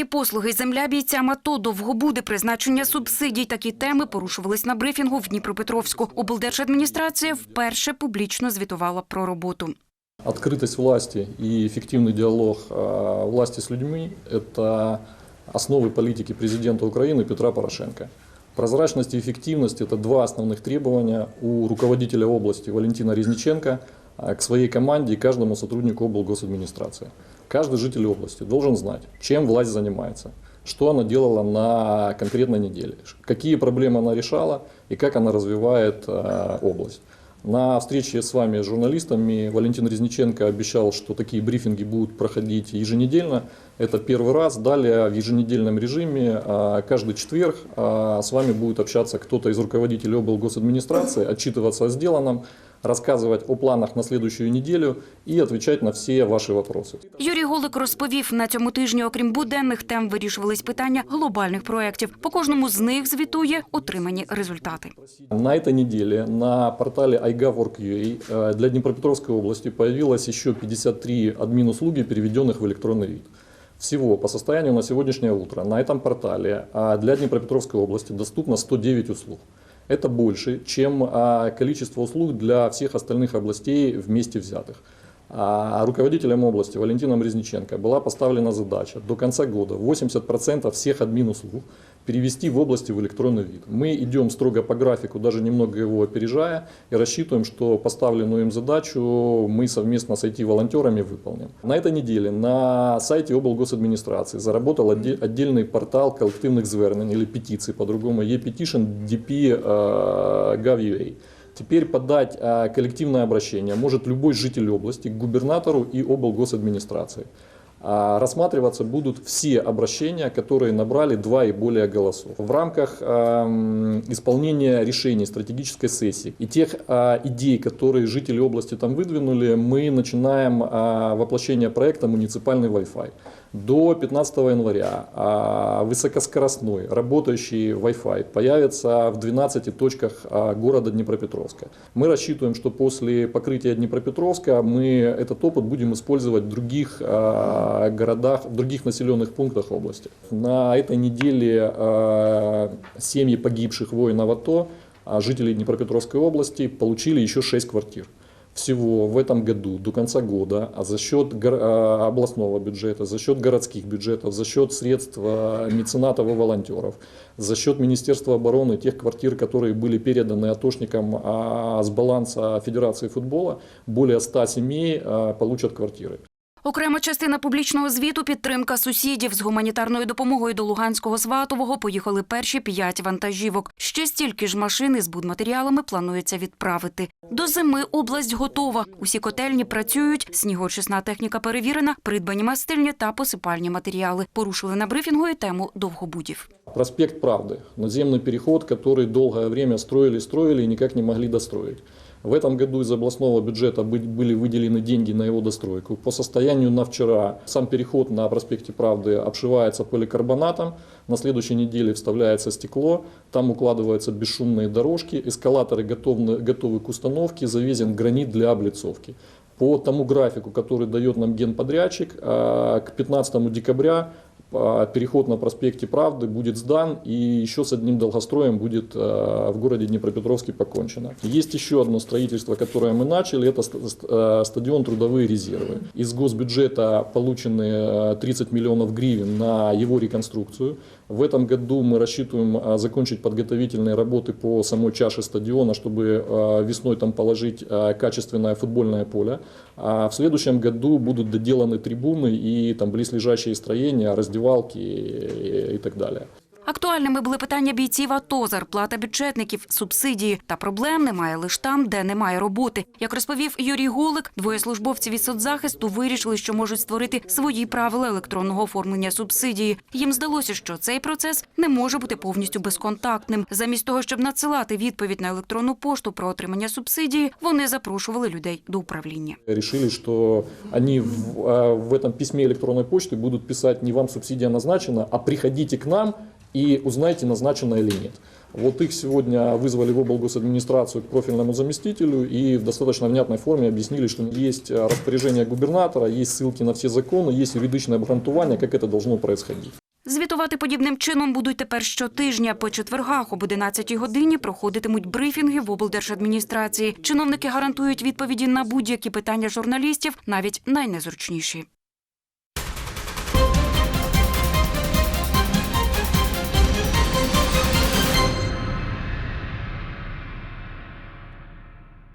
Електронні послуги, земля бійцям АТО, довгобуди, призначення субсидій. Такі теми порушувались на брифінгу в Дніпропетровську. Облдержадміністрація вперше публічно звітувала про роботу. Открытость власти и эффективный диалог э, власти с людьми – это основы политики президента Украины Петра Порошенко. Прозрачность и эффективность – это два основных требования у руководителя области Валентина Резниченко э, к своей команде и каждому сотруднику облгосадминистрации. Каждый житель области должен знать, чем власть занимается, что она делала на конкретной неделе, какие проблемы она решала и как она развивает э, область. На встрече с вами, с журналистами, Валентин Резниченко обещал, что такие брифинги будут проходить еженедельно. Это первый раз. Далее в еженедельном режиме а, каждый четверг а, с вами будет общаться кто-то из руководителей облгосадминистрации, отчитываться о сделанном, рассказывать о планах на следующую неделю и отвечать на все ваши вопросы. Юрій Голик розповів, на цьому тижні, окрім буденних тем, вирішувались питання глобальних проєктів. По кожному з них звітує отримані результати. На этой неделе на портале iGov.org.ua э, для Днепропетровской области появилось еще 53 админ-услуги, переведенных в электронный вид. Всего по состоянию на сегодняшнее утро на этом портале а, для Днепропетровской области доступно 109 услуг. Это больше, чем а, количество услуг для всех остальных областей вместе взятых. А руководителем области Валентином Резниченко была поставлена задача до конца года 80% всех админ-услуг перевести в области в электронный вид. Мы идем строго по графику, даже немного его опережая, и рассчитываем, что поставленную им задачу мы совместно с IT-волонтерами выполним. На этой неделе на сайте облгосадминистрации заработал отде- отдельный портал коллективных звернень или петиций, по-другому e-petition dp э. Теперь подать коллективное обращение может любой житель области к губернатору и облгосадминистрации. А, Рассматриваться будут все обращения, которые набрали два и более голосов. В рамках ам, исполнения решений стратегической сессии и тех а, идей, которые жители области там выдвинули, мы начинаем а, воплощение проекта «Муниципальный Wi-Fi». До 15 января а, высокоскоростной работающий Wi-Fi появится в 12 точках а, города Днепропетровска. Мы рассчитываем, что после покрытия Днепропетровска мы этот опыт будем использовать в других а, городах, в других населенных пунктах области. На этой неделе а, семьи погибших воинов АТО, а, жителей Днепропетровской области, получили еще 6 квартир всего в этом году до конца года, а за счет а, областного бюджета, за счет городских бюджетов, за счет средств а, меценатов и волонтеров, за счет Министерства обороны, тех квартир, которые были переданы атошникам а, с баланса Федерации футбола, более 100 семей получат квартиры. Окрема частина публічного звіту підтримка сусідів з гуманітарною допомогою до Луганського Сватового поїхали перші п'ять вантажівок. Ще стільки ж машин із будматеріалами планується відправити. До зими область готова. Усі котельні працюють, снігоочисна техніка перевірена, придбані мастильні та посипальні матеріали. Порушили на брифінгу і тему довгобудів. Проспект Правды, надземный переход, который долгое время строили, строили и никак не могли достроить. В этом году из областного бюджета бы- были выделены деньги на его достройку. По состоянию на вчера сам переход на проспекте Правды обшивается поликарбонатом, на следующей неделе вставляется стекло, там укладываются бесшумные дорожки, эскалаторы готовы, готовы к установке, завезен гранит для облицовки. По тому графику, который дает нам генподрядчик, а, к 15 декабря а, переход на проспекте Правды будет сдан, и еще с одним долгостроем будет а, в городе Днепропетровске покончено. Есть еще одно строительство, которое мы начали, это а, стадион «Трудовые резервы». Из госбюджета получены а, 30 миллионов гривен на его реконструкцию. В этом году мы рассчитываем закончить подготовительные работы по самой чаше стадиона, чтобы весной там положить качественное футбольное поле. А в следующем году будут доделаны трибуны и там близлежащие строения, раздевалки и, и так далее. Актуальними були питання бійців АТО, зарплата бюджетників, субсидії. Та проблем немає лише там, де немає роботи. Як розповів Юрій Голик, двоє службовців із соцзахисту вирішили, що можуть створити свої правила електронного оформлення субсидії. Їм здалося, що цей процес не може бути повністю безконтактним. Замість того, щоб надсилати відповідь на електронну пошту про отримання субсидії, вони запрошували людей до управління. Решили, что они в, а, в этом письме электронной почты будут писать не вам субсидия назначена, а приходите к нам и узнайте, назначено или нет. Вот их сегодня вызвали в облгосадминистрацию к профильному заместителю и в достаточно внятной форме объяснили, что есть э, распоряжение губернатора, есть ссылки на все законы, есть юридичное обґрунтування, как это должно происходить. Звітувати подібним чином будуть тепер щотижня. По четвергах об 11 годині проходитимуть брифінги в облдержадміністрації. Чиновники гарантують відповіді на будь-які питання журналістів, навіть найнезручніші.